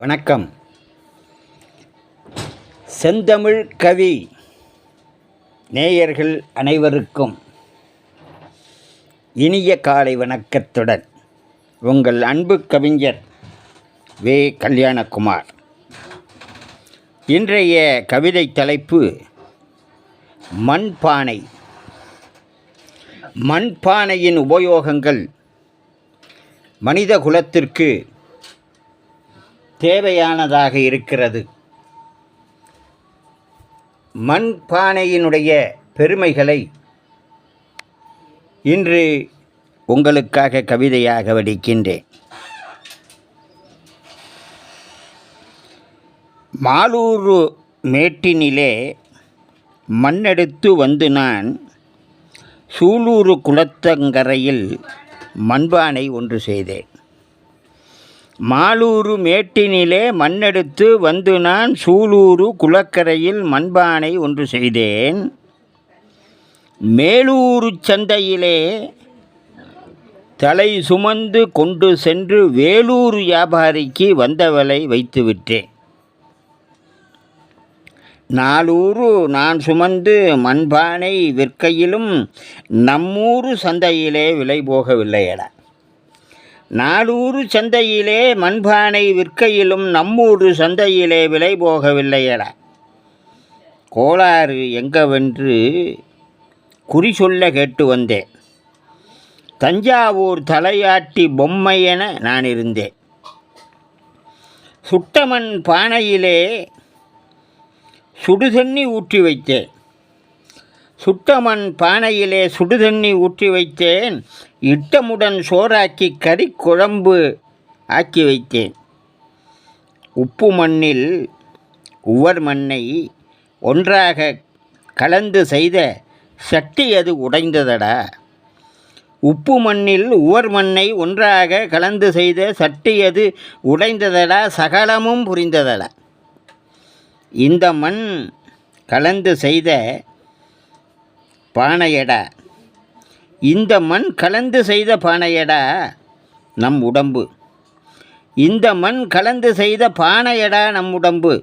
வணக்கம். செந்தமிழ் கவி நேயர்கள் அனைவருக்கும் இனிய காலை வணக்கத்துடன் உங்கள் அன்பு கவிஞர் வே. கல்யாணகுமார். இன்றைய கவிதை தலைப்பு மண்பானை. மண்பானையின் உபயோகங்கள் மனித குலத்திற்கு தேவையானதாக இருக்கிறது. மண்பானையினுடைய பெருமைகளை இன்று உங்களுக்காக கவிதையாக வடிக்கின்றேன். மாலூரு மேட்டினிலே மண்ணெடுத்து வந்து நான் சூலூரு குளத்தங்கரையில் மண்பானை ஒன்று செய்தேன். மாலூரு மேட்டினிலே மண்ணெடுத்து வந்து நான் சூலூரு குளக்கரையில் மண்பானை ஒன்று செய்தேன். மேலூரு சந்தையிலே தலை சுமந்து கொண்டு சென்று வேலூர் வியாபாரிக்கு வந்தவளை வைத்து விட்டேன். நாலூரு நான் சுமந்து மண்பானை விற்கையிலும் நம்மூரு சந்தையிலே விலை போகவில்லையடா. நாடூறு சந்தையிலே மண்பானை விற்கையிலும் நம்மூர் சந்தையிலே விலை போகவில்லையட. கோளாறு எங்கவென்று குறி சொல்ல கேட்டு வந்தேன். தஞ்சாவூர் தலையாட்டி பொம்மை என நான் இருந்தேன். சுட்டமண் பானையிலே சுடுதண்ணி ஊற்றி வைத்தேன். சுட்டமண் பானையிலே சுடுதண்ணி ஊற்றி வைத்தேன். இட்டமுடன் சோறாக்கி கறி குழம்பு ஆக்கி வைத்தேன். உப்பு மண்ணில் உவர் மண்ணை ஒன்றாக கலந்து செய்த சட்டி அது உடைந்ததடா. உப்பு மண்ணில் உவர் மண்ணை ஒன்றாக கலந்து செய்த சட்டி அது உடைந்ததடா சகலமும் புரிந்ததடா. இந்த மண் கலந்து செய்த பானையடா. இந்த மண் கலந்து செய்த பானையடா நம் உடம்பு. இந்த மண் கலந்து செய்த பானையடா நம் உடம்பு.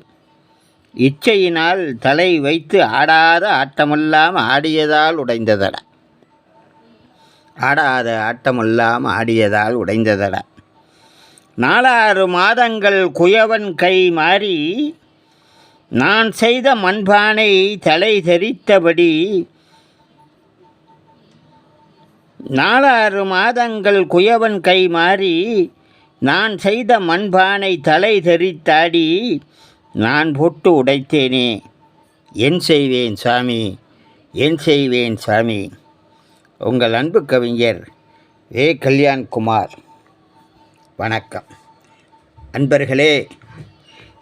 இச்சையினால் தலை வைத்து ஆடாத ஆட்டமெல்லாம் ஆடியதால் உடைந்ததடா. ஆடாத ஆட்டமெல்லாம் ஆடியதால் உடைந்ததடா. நாலாறு மாதங்கள் குயவன் கை மாறி நான் செய்த மண்பானை தலை தெரித்தபடி நாலாறு மாதங்கள் குயவன் கை மாறி நான் செய்த மண்பானை தலை தெரித்தாடி நான் போட்டு உடைத்தேனே. என் செய்வேன் சாமி என் செய்வேன் சாமி. உங்கள் அன்பு கவிஞர் ஏ கல்யாண்குமார். வணக்கம். அன்பர்களே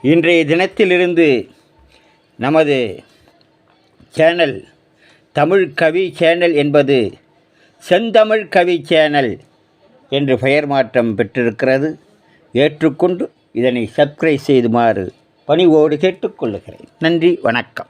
இன்றைய தினத்திலிருந்து நமது சேனல் தமிழ் கவி சேனல் என்பது செந்தமிழ் கவி சேனல் என்று பெயர் மாற்றம் பெற்றிருக்கிறது. ஏற்றுக்கொண்டு இதனை சப்ஸ்கிரைப் செய்துமாறு பணிவோடு கேட்டுக்கொள்ளுகிறேன் நன்றி வணக்கம்.